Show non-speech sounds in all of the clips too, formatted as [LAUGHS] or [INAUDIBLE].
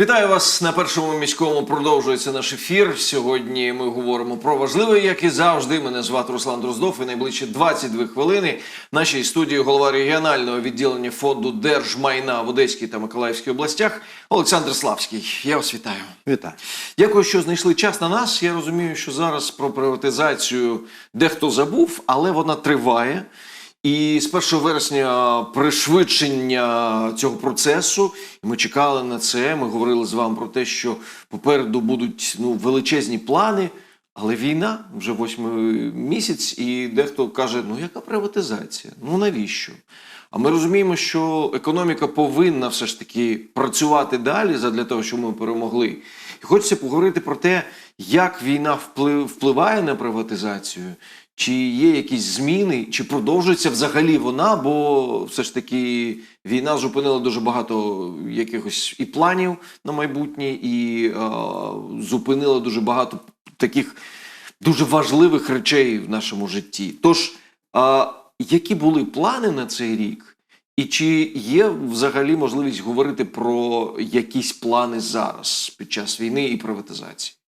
Вітаю вас на першому міському. Продовжується наш ефір. Сьогодні ми говоримо про важливе, як і завжди. Мене звати Руслан Дроздов. І найближчі 22 хвилини в нашій студії голова регіонального відділення фонду держмайна в Одеській та Миколаївській областях Олександр Славський. Я вас вітаю. Вітаю. Дякую, що знайшли час на нас. Я розумію, що зараз про приватизацію дехто забув, але вона триває. І з 1 вересня пришвидшення цього процесу. Ми чекали на це. Ми говорили з вами про те, що попереду будуть ну, величезні плани. Але війна вже восьмий місяць, і дехто каже: ну яка приватизація? Ну навіщо? А ми розуміємо, що економіка повинна все ж таки працювати далі для того, щоб ми перемогли. І хочеться поговорити про те, як війна вплив- впливає на приватизацію, чи є якісь зміни, чи продовжується взагалі вона, бо все ж таки війна зупинила дуже багато якихось і планів на майбутнє, і е, зупинила дуже багато таких дуже важливих речей в нашому житті. Тож, а, які були плани на цей рік? І чи є взагалі можливість говорити про якісь плани зараз під час війни і приватизації?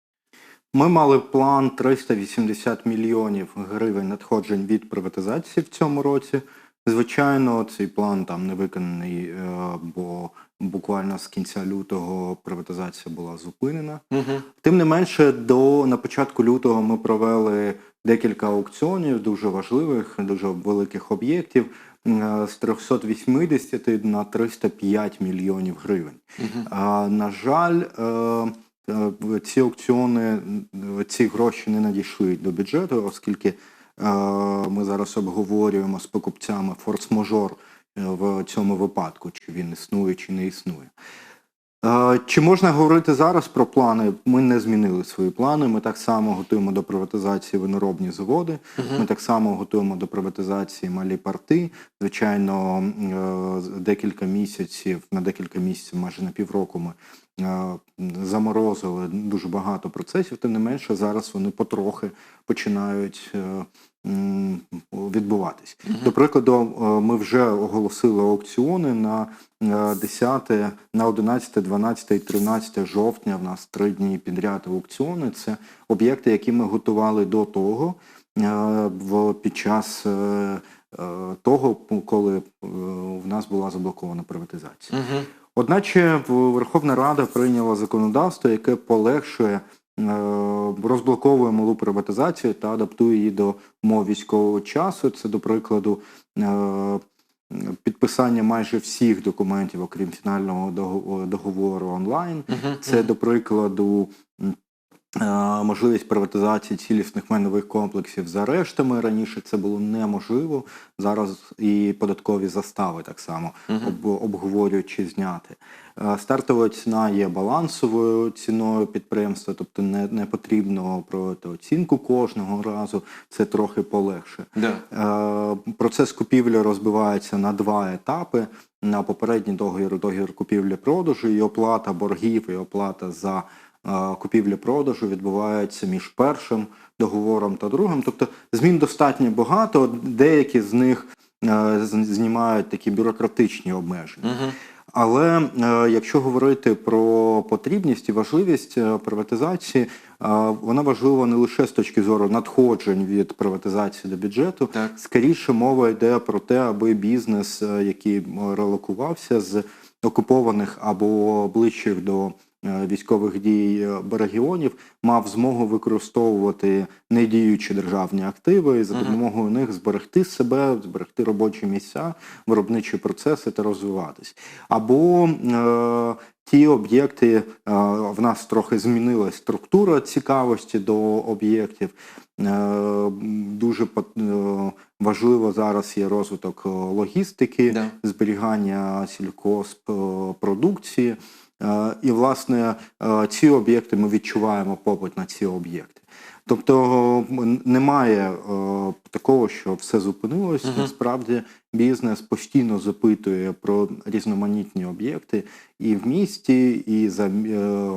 Ми мали план 380 мільйонів гривень надходжень від приватизації в цьому році. Звичайно, цей план там не виконаний, е, бо буквально з кінця лютого приватизація була зупинена. Угу. Тим не менше, до на початку лютого ми провели декілька аукціонів, дуже важливих, дуже великих об'єктів е, з 380 на 305 мільйонів гривень. Угу. А, на жаль, е, ці аукціони, ці гроші не надійшли до бюджету, оскільки е, ми зараз обговорюємо з покупцями форс-мажор е, в цьому випадку, чи він існує, чи не існує. Е, Чи можна говорити зараз про плани? Ми не змінили свої плани. Ми так само готуємо до приватизації виноробні заводи. Ми так само готуємо до приватизації малі порти. Звичайно, е, декілька місяців, на декілька місяців, майже на півроку ми е, заморозили дуже багато процесів. Тим не менше, зараз вони потрохи починають е, м, відбуватись. До прикладу, е, ми вже оголосили аукціони на е, 10, на 11, 12 і 13 жовтня. В нас три дні підряд аукціони. Це об'єкти, які ми готували до того, е, під час. е, е, Того, коли е, в нас була заблокована приватизація. Угу. Одначе в- Верховна Рада прийняла законодавство, яке полегшує, е, розблоковує малу приватизацію та адаптує її до умов військового часу. Це, до прикладу, е, підписання майже всіх документів, окрім фінального дого- договору онлайн. Це, до прикладу, е, можливість приватизації цілісних майнових комплексів за арештами. Раніше це було неможливо. Зараз і податкові застави так само об, обговорюють чи зняти. Е, Стартова ціна є балансовою ціною підприємства, тобто не, не потрібно проводити оцінку кожного разу. Це трохи полегше. Да. Е, Процес купівлі розбивається на два етапи: на попередній договір, договір купівлі-продажу, і оплата боргів, і оплата за купівлю-продажу відбувається між першим договором та другим. Тобто змін достатньо багато. Деякі з них е, знімають такі бюрократичні обмеження. Угу. Але е, якщо говорити про потрібність і важливість е, приватизації, вона важлива не лише з точки зору надходжень від приватизації до бюджету. Так. Скоріше мова йде про те, аби бізнес, який релокувався з окупованих або ближчих до військових дій е, регіонів, мав змогу використовувати недіючі державні активи і за допомогою них зберегти себе, зберегти робочі місця, виробничі процеси та розвиватись. Або е, ті об'єкти, е, в нас трохи змінилась структура цікавості до об'єктів. Е, Дуже е, важливо зараз є розвиток е, логістики, Да. зберігання сількоспродукції. Е, І, власне, е, ці об'єкти ми відчуваємо попит на ці об'єкти. Тобто немає е, такого, що все зупинилось. Мгм. Насправді бізнес постійно запитує про різноманітні об'єкти і в місті, і за,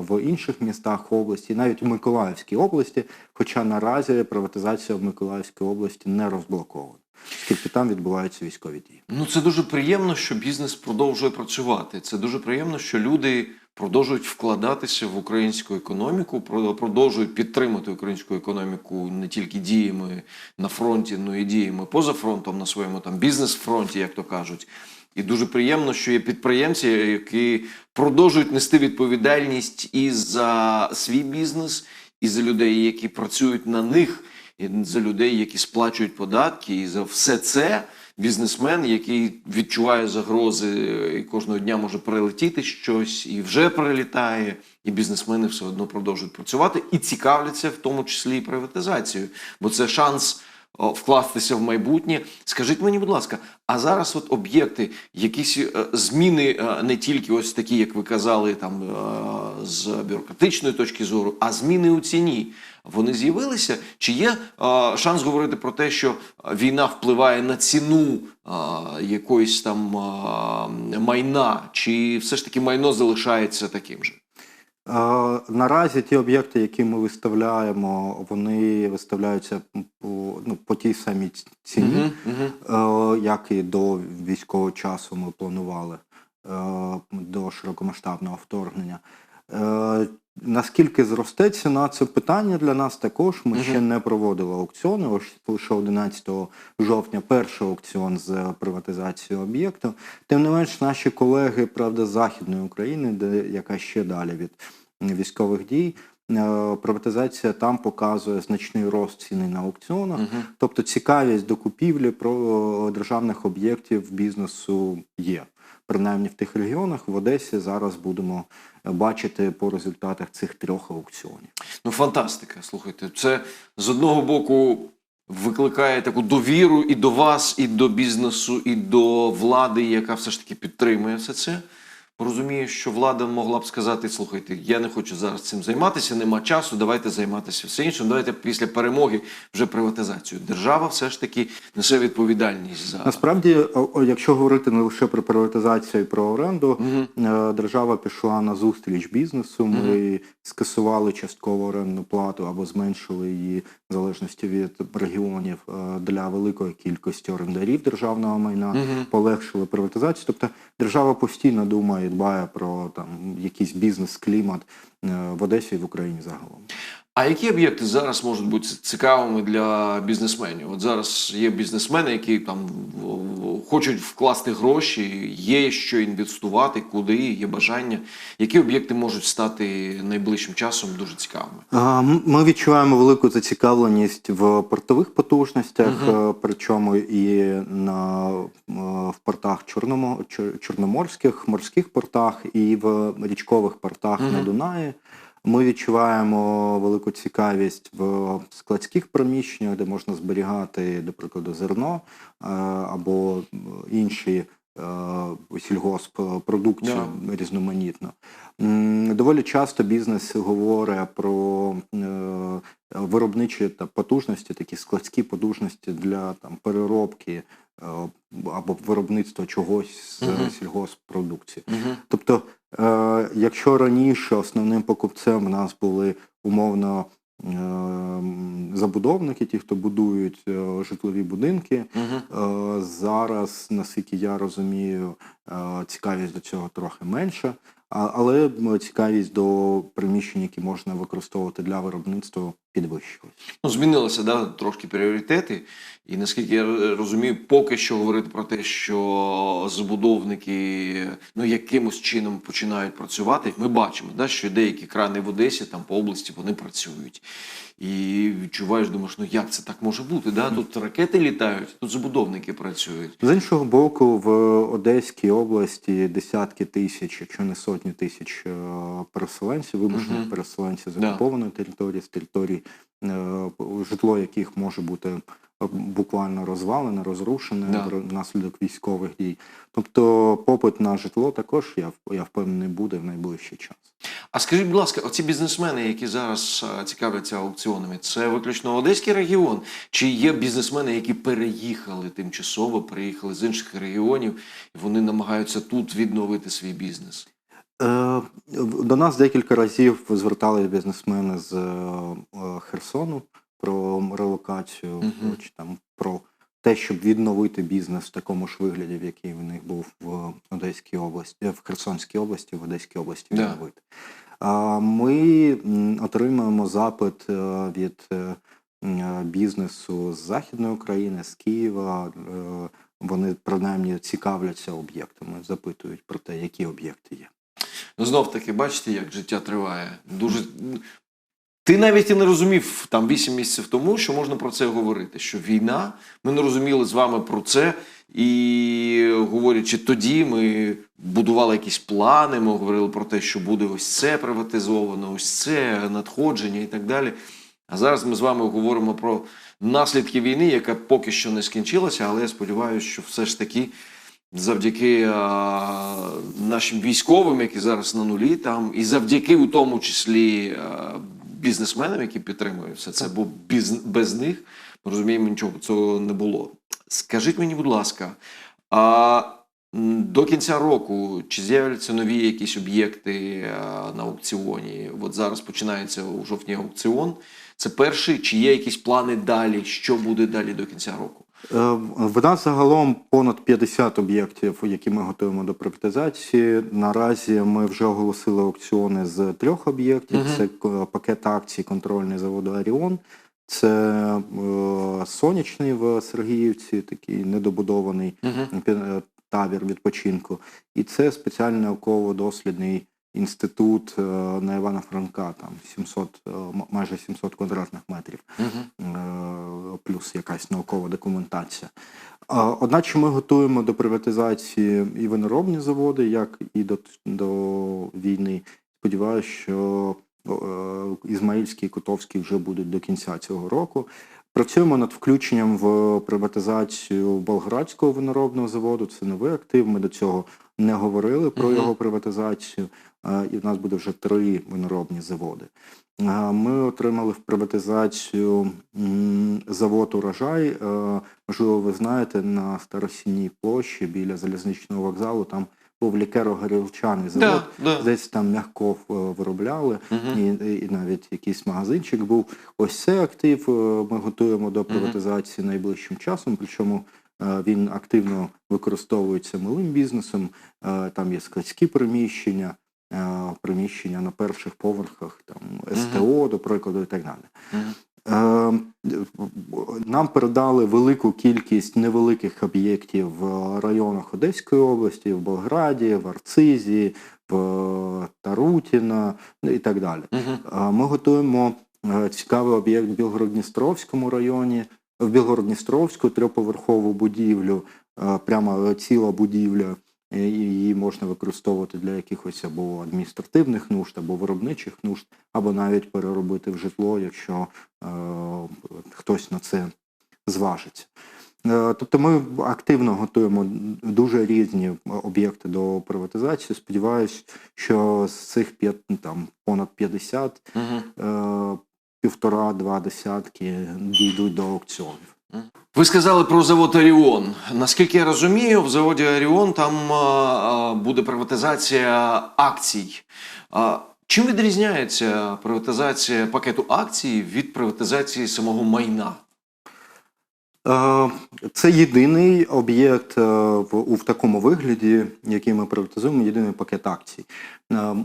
в інших містах області, навіть в Миколаївській області. Хоча наразі приватизація в Миколаївській області не розблокована. Оскільки там відбуваються військові дії. Ну, це дуже приємно, що бізнес продовжує працювати. Це дуже приємно, що люди продовжують вкладатися в українську економіку, продовжують підтримати українську економіку не тільки діями на фронті, але й діями поза фронтом на своєму там бізнес-фронті, як то кажуть. І дуже приємно, що є підприємці, які продовжують нести відповідальність і за свій бізнес, і за людей, які працюють на них, і за людей, які сплачують податки, і за все це бізнесмен, який відчуває загрози і кожного дня може прилетіти щось, і вже прилітає, і бізнесмени все одно продовжують працювати і цікавляться в тому числі і приватизацією, бо це шанс. Вкластися в майбутнє. Скажіть мені, будь ласка, а зараз от об'єкти, якісь е, зміни е, не тільки ось такі, як ви казали, там е, з бюрократичної точки зору, а зміни у ціні. Вони з'явилися? Чи є е, шанс говорити про те, що війна впливає на ціну е, якоїсь там е, майна, чи все ж таки майно залишається таким же? Е, Наразі ті об'єкти, які ми виставляємо, вони виставляються по, ну, по тій самій ціні, Мгм, мгм. е, як і до військового часу ми планували е, до широкомасштабного вторгнення. Е, Наскільки зросте ціна, це питання для нас також. Ми ще не проводили аукціони. Ось лише 11 жовтня перший аукціон з приватизації об'єкту. Тим не менш, наші колеги, правда, з Західної України, де яка ще далі від військових дій. е, Приватизація там показує значний рост ціни на аукціонах, тобто цікавість до купівлі про державних об'єктів бізнесу є. Принаймні в тих регіонах в Одесі зараз будемо бачити по результатах цих трьох аукціонів. Ну, фантастика. Слухайте, це з одного боку викликає таку довіру і до вас, і до бізнесу, і до влади, яка все ж таки підтримує все це. Розумію, що влада могла б сказати: слухайте, я не хочу зараз цим займатися, нема часу, давайте займатися все іншим. Давайте після перемоги вже приватизацію. Держава все ж таки несе відповідальність за Насправді, якщо говорити не лише про приватизацію і про оренду, е, держава пішла на зустріч бізнесу. Ми скасували частково орендну плату або зменшили її в залежності від регіонів е, для великої кількості орендарів державного майна, полегшили приватизацію. Тобто держава постійно думає, і дбає про там якийсь бізнес-клімат е, в Одесі і в Україні загалом. А які об'єкти зараз можуть бути цікавими для бізнесменів? От зараз є бізнесмени, які там хочуть вкласти гроші, є що інвестувати, куди є бажання. Які об'єкти можуть стати найближчим часом дуже цікавими? Ми відчуваємо велику зацікавленість в портових потужностях, е, причому і на е, в портах Чорномо, Чор- чорноморських, морських портах, і в річкових портах на Дунаї. Ми відчуваємо велику цікавість в складських приміщеннях, де можна зберігати, до прикладу, зерно е, або інші е, сільгосппродукцію різноманітно. Доволі часто бізнес говорить про е, виробничі та потужності, такі складські потужності для там переробки або виробництва чогось з Мгм. сільгоспродукції. Угу. Тобто, е, якщо раніше основним покупцем у нас були умовно е, забудовники, ті, хто будують е, житлові будинки, Угу. Е, Зараз, наскільки я розумію, е, цікавість до цього трохи менша, але цікавість до приміщень, які можна використовувати для виробництва, підвищилась. Ну, змінилися да, трошки пріоритети. І наскільки я розумію, поки що говорити про те, що забудовники ну, якимось чином починають працювати. Ми бачимо, да, що деякі крани в Одесі, там по області, вони працюють. І відчуваєш, думаєш, ну як це так може бути? Да? Тут ракети літають, тут забудовники працюють. З іншого боку, в Одеській області десятки тисяч, якщо не сотні тисяч е, переселенців, вимушених Мгм. переселенців з окупованої території, з територій, е, житло яких може бути е, буквально розвалене, розрушене Да. внаслідок військових дій. Тобто попит на житло також, я, я впевнений, буде в найближчий час. А скажіть, будь ласка, оці бізнесмени, які зараз е, цікавляться аукціонами, це виключно одеський регіон? Чи є бізнесмени, які переїхали тимчасово, переїхали з інших регіонів, і вони намагаються тут відновити свій бізнес? Е, До нас декілька разів звертались бізнесмени з е, Херсону про релокацію Мгм. чи там про те, щоб відновити бізнес в такому ж вигляді, в який в них був в Одеській області, в Херсонській області, в Одеській області Да. відновити. А, Ми отримуємо запит е, від бізнесу з Західної України, з Києва. Вони принаймні цікавляться об'єктами, запитують про те, які об'єкти є. Ну, знов таки, бачите, як життя триває. Дуже. Ти навіть і не розумів там 8 місяців тому, що можна про це говорити. Що війна, ми не розуміли з вами про це. І говорячи тоді, ми будували якісь плани, ми говорили про те, що буде ось це приватизовано, ось це надходження і так далі. А зараз ми з вами говоримо про наслідки війни, яка поки що не скінчилася, але я сподіваюся, що все ж таки завдяки а, нашим військовим, які зараз на нулі, там, і завдяки у тому числі а, бізнесменам, які підтримують все це, бо без, без них ми розуміємо, нічого цього не було. Скажіть мені, будь ласка, а до кінця року чи з'являться нові якісь об'єкти на аукціоні? От зараз починається у жовтні аукціон. Це перший, чи є якісь плани далі? Що буде далі до кінця року? Е, В нас загалом понад 50 об'єктів, які ми готуємо до приватизації. Наразі ми вже оголосили аукціони з трьох об'єктів. Мгм. Це пакет акцій контрольний заводу Аріон. Це е, сонячний в Сергіївці, такий недобудований Угу. е, табір відпочинку. І це спеціальний науково-дослідний інститут е, на Івана Франка, там 700, е, майже 700 квадратних метрів Угу. Плюс якась наукова документація. Одначе ми готуємо до приватизації і виноробні заводи, як і до, до війни. Сподіваюся, що е, Ізмаїльський і Котовський вже будуть до кінця цього року. Працюємо над включенням в приватизацію Болградського виноробного заводу. Це новий актив. Ми до цього не говорили про його приватизацію. І в нас буде вже три виноробні заводи. Ми отримали в приватизацію завод урожай. Е, Можливо, ви знаєте, на Старосінній площі біля залізничного вокзалу там був лікеро-горілчаний завод. Да, да. Десь там м'яко е, виробляли, Мгм. і, і навіть якийсь магазинчик був. Ось цей актив е, ми готуємо до приватизації найближчим часом. Причому він активно використовується малим бізнесом. Там є складські приміщення, приміщення на перших поверхах, там СТО, до прикладу, і так далі. Мгм. Е, Нам передали велику кількість невеликих об'єктів в районах Одеської області, в Болграді, в Арцизі, в Тарутіно ну, і так далі. Е, Ми готуємо е, цікавий об'єкт в Білгород-Дністровському районі, в Білгород-Дністровську трьохповерхову будівлю, е, прямо ціла будівля. Її можна використовувати для якихось або адміністративних нужд, або виробничих нужд, або навіть переробити в житло, якщо е, хтось на це зважиться. Е, Тобто ми активно готуємо дуже різні об'єкти до приватизації. Сподіваюсь, що з цих там, понад 50 Мгм. е, півтора-два десятки дійдуть до аукціонів. Ви сказали про завод Аріон. Наскільки я розумію, в заводі Аріон там буде приватизація акцій. Чим відрізняється приватизація пакету акцій від приватизації самого майна? Е, Це єдиний об'єкт е, в, такому вигляді, який ми приватизуємо, єдиний пакет акцій. Е,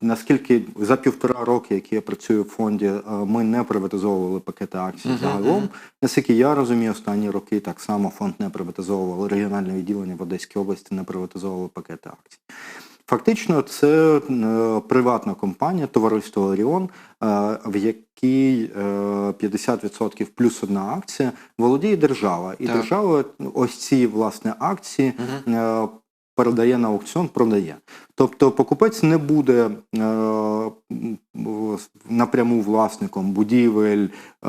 Наскільки за півтора роки, які я працюю в фонді, ми не приватизовували пакети акцій загалом. мгм. Наскільки я розумію, останні роки так само фонд не приватизовував, регіональне відділення в Одеській області не приватизовувало пакети акцій. Фактично, це е, приватна компанія, товариство Оріон, е, в якій е, 50% плюс одна акція володіє держава. І Так. держава ось ці власне акції е, передає на аукціон, продає. Тобто покупець не буде е, напряму власником будівель е,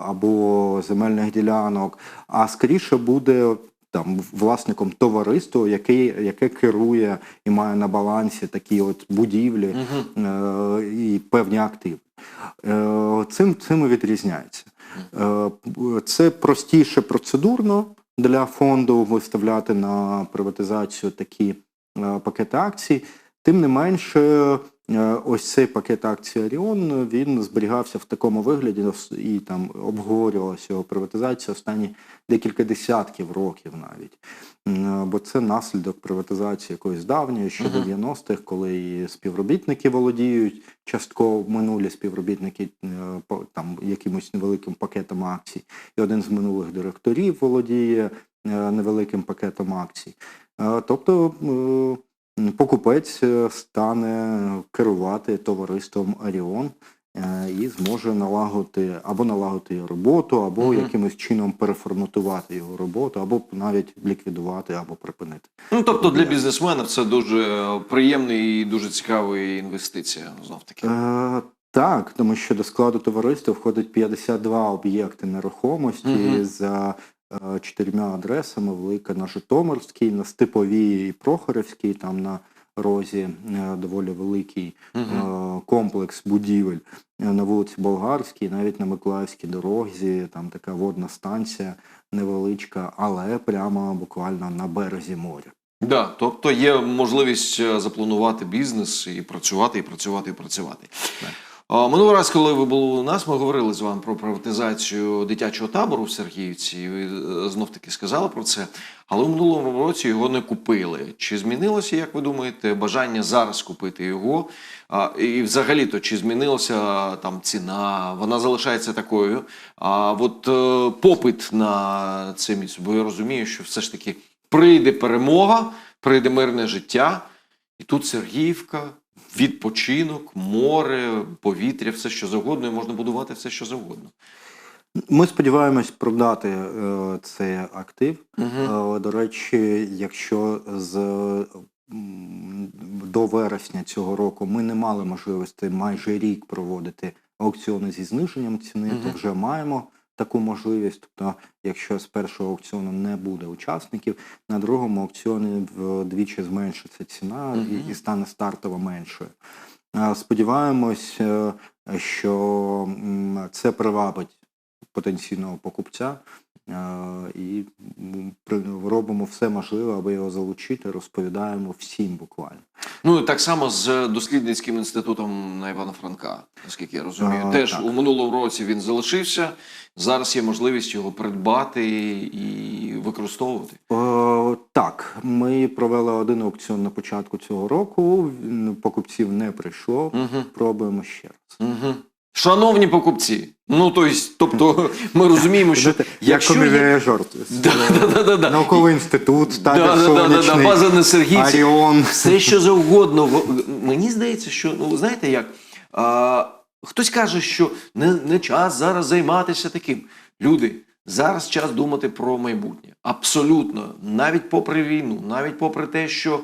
або земельних ділянок, а скоріше буде там власником товариства, яке, яке керує і має на балансі такі от будівлі е, і певні активи. Е, Цим, цим і відрізняється. Е, Це простіше процедурно для фонду виставляти на приватизацію такі е, пакети акцій. Тим не менше, ось цей пакет акцій Оріон він зберігався в такому вигляді і там обговорювалася його приватизація останні декілька десятків років навіть. Е, Бо це наслідок приватизації якоїсь давньої, ще Мгм. 90-х, коли і співробітники володіють частково минулі співробітники е, там якимось невеликим пакетом акцій, і один з минулих директорів володіє е, невеликим пакетом акцій. Е, Тобто е, покупець е, стане керувати товариством Оріон е, і зможе налагодити або налагодити його роботу, або Мгм. якимось чином переформатувати його роботу, або навіть ліквідувати, або припинити. Ну тобто для бізнесмена це дуже приємний і дуже цікава інвестиція. Знов таки. Е, так, тому що до складу товариства входить 52 об'єкти нерухомості Мгм. за чотирма адресами: велика на Житомирській, на Степовій і Прохорівській, там на розі е, доволі великий е, комплекс будівель е, на вулиці Болгарській, навіть на Миколаївській дорозі, там така водна станція невеличка, але прямо буквально на березі моря. Да, тобто є можливість запланувати бізнес і працювати, і працювати, і працювати. Так. А, Минулий раз, коли ви були у нас, ми говорили з вами про приватизацію дитячого табору в Сергіївці. Ви е, знов таки сказали про це. Але в минулому році його не купили. Чи змінилося, як ви думаєте, бажання зараз купити його? І взагалі-то чи змінилася там ціна? Вона залишається такою. А от е, попит на це місце, бо я розумію, що все ж таки прийде перемога, прийде мирне життя, і тут Сергіївка, відпочинок, море, повітря, все що завгодно, і можна будувати все, що завгодно. Ми сподіваємось продати е, цей актив. Угу. Е, До речі, якщо з до вересня цього року ми не мали можливості майже рік проводити аукціони зі зниженням ціни, Мгм. то вже маємо таку можливість. Тобто, якщо з першого аукціону не буде учасників, на другому аукціоні вдвічі зменшиться ціна Мгм. і, і стане стартово меншою. Сподіваємось, е, що це привабить потенційного покупця. Е, і робимо все можливе, аби його залучити, розповідаємо всім буквально. Ну і так само з дослідницьким інститутом на Івана Франка, наскільки я розумію. А, Теж так. у минулому році він залишився. Зараз є можливість його придбати і використовувати. Е, так, ми провели один аукціон на початку цього року. Покупців не прийшло. Угу. Пробуємо ще раз. Угу. Шановні покупці, ну то есть, тобто [LAUGHS] ми розуміємо, що якщо є... Да, да, да, да, да. науковий інститут, Да, да, да, да, база на Сергійці. Аріон. все що завгодно. Мені здається, що ну знаєте як. А, хтось каже, що не, не час зараз займатися таким. Люди, зараз час думати про майбутнє. Абсолютно, навіть попри війну, навіть попри те, що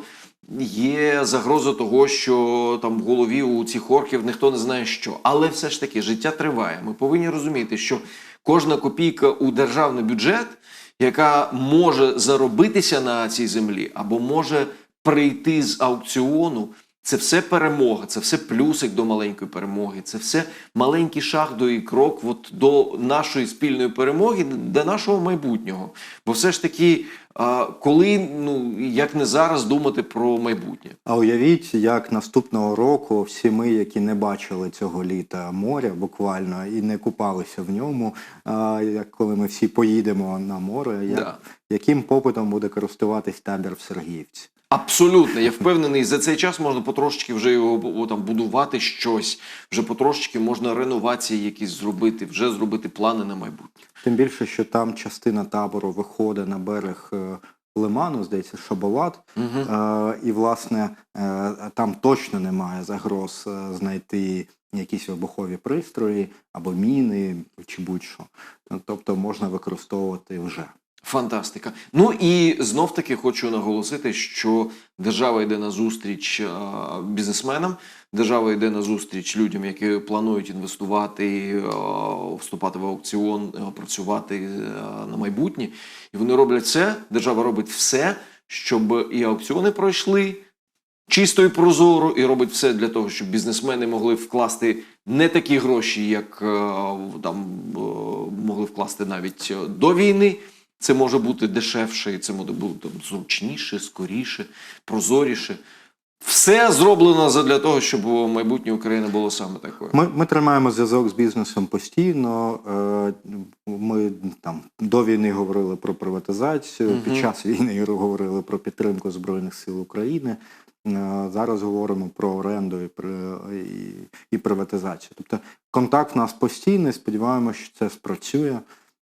є загроза того, що там в голові у цих орків ніхто не знає що. Але все ж таки життя триває. Ми повинні розуміти, що кожна копійка у державний бюджет, яка може заробитися на цій землі, або може прийти з аукціону. Це все перемога, це все плюсик до маленької перемоги, це все маленький шаг до і крок от, до нашої спільної перемоги, до нашого майбутнього. Бо все ж таки, коли ну як не зараз думати про майбутнє. А уявіть, як наступного року всі ми, які не бачили цього літа моря буквально і не купалися в ньому, а, як коли ми всі поїдемо на море, як, Да. яким попитом буде користуватись табір в Сергіївці? Абсолютно, я впевнений, за цей час можна потрошечки вже його там будувати щось, вже потрошечки можна реновації якісь зробити, вже зробити плани на майбутнє. Тим більше, що там частина табору виходить на берег е, лиману, здається, Шабалат. Угу. Е, і, власне, е, там точно немає загроз е, знайти якісь вибухові пристрої або міни чи будь-що. Тобто можна використовувати вже. Фантастика. Ну і знов таки хочу наголосити, що держава йде на зустріч е, бізнесменам, держава йде на зустріч людям, які планують інвестувати, е, вступати в аукціон, е, працювати на майбутнє. І вони роблять це. Держава робить все, щоб і аукціони пройшли. Чисто і прозоро, і робить все для того, щоб бізнесмени могли вкласти не такі гроші, як там могли вкласти навіть до війни. Це може бути дешевше, і це може бути зручніше, скоріше, прозоріше. все зроблено задля того, щоб майбутнє України було саме такою. Ми, ми тримаємо зв'язок з бізнесом постійно. Е, Ми там до війни говорили про приватизацію, Мгм. під час війни говорили про підтримку Збройних сил України. Е, Зараз говоримо про оренду і, і, і приватизацію. Тобто контакт в нас постійний. Сподіваємося, що це спрацює.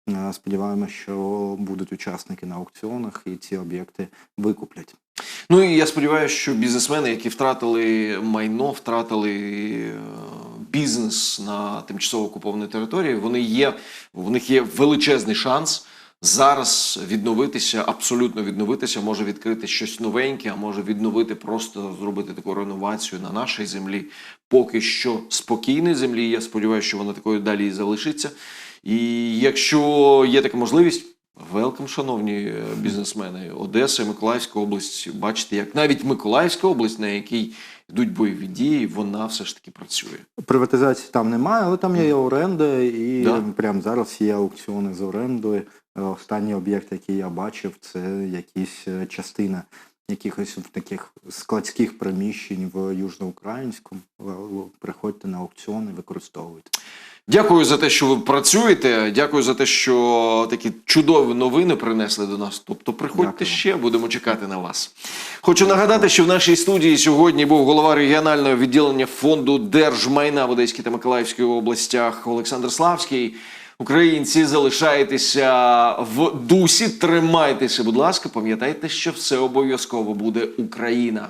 Е, Сподіваємося, що будуть учасники на аукціонах і ці об'єкти викуплять. Ну і я сподіваюся, що бізнесмени, які втратили майно, втратили е, бізнес на тимчасово окупованій території, вони є, в них є величезний шанс зараз відновитися, абсолютно відновитися, може відкрити щось новеньке, а може відновити, просто зробити таку реновацію на нашій землі. Поки що спокійній землі. Я сподіваюся, що вона такою далі і залишиться. І якщо є така можливість. Велкам, шановні е, бізнесмени, Одеса, і Миколаївська область. Бачите, як навіть Миколаївська область, на якій йдуть бойові дії, вона все ж таки працює. Приватизації там немає, але там є оренда, і Да. прямо зараз є аукціони з орендою. Е, Останній об'єкт, який я бачив, це якісь е, частина якихось в таких складських приміщень в Южноукраїнському. Приходьте на аукціони, використовуйте. Дякую за те, що ви працюєте. Дякую за те, що такі чудові новини принесли до нас. Тобто, приходьте Дякую. ще, будемо чекати на вас. Хочу нагадати, що в нашій студії сьогодні був голова регіонального відділення фонду держмайна в Одеській та Миколаївській областях Олександр Славський. Українці, залишайтеся в дусі, тримайтеся, будь ласка, пам'ятайте, що все обов'язково буде Україна.